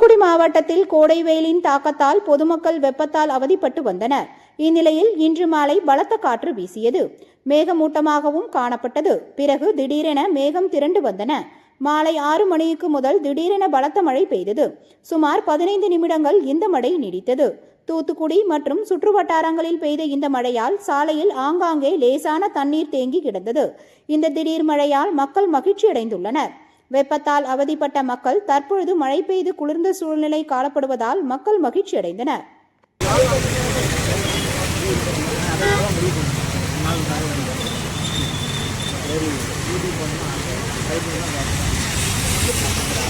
தூத்துக்குடி மாவட்டத்தில் கோடை வெயிலின் தாக்கத்தால் பொதுமக்கள் வெப்பத்தால் அவதிப்பட்டு வந்தனர். இந்நிலையில் இன்று மாலை பலத்த காற்று வீசியது. மேகமூட்டமாகவும் காணப்பட்டது. பிறகு திடீரென மேகம் திரண்டு வந்தன. மாலை ஆறு மணிக்கு முதல் திடீரென பலத்த மழை பெய்தது. சுமார் பதினைந்து நிமிடங்கள் இந்த மழை நீடித்தது. தூத்துக்குடி மற்றும் சுற்றுவட்டாரங்களில் பெய்த இந்த மழையால் சாலையில் ஆங்காங்கே லேசான தண்ணீர் தேங்கி கிடந்தது. இந்த திடீர் மழையால் மக்கள் மகிழ்ச்சி அடைந்துள்ளனர் வெப்பத்தால் அவதிப்பட்ட மக்கள் தற்பொழுது மழை பெய்து குளிர்ந்த சூழ்நிலை காணப்படுவதால் மக்கள் மகிழ்ச்சி அடைந்தனர். மழை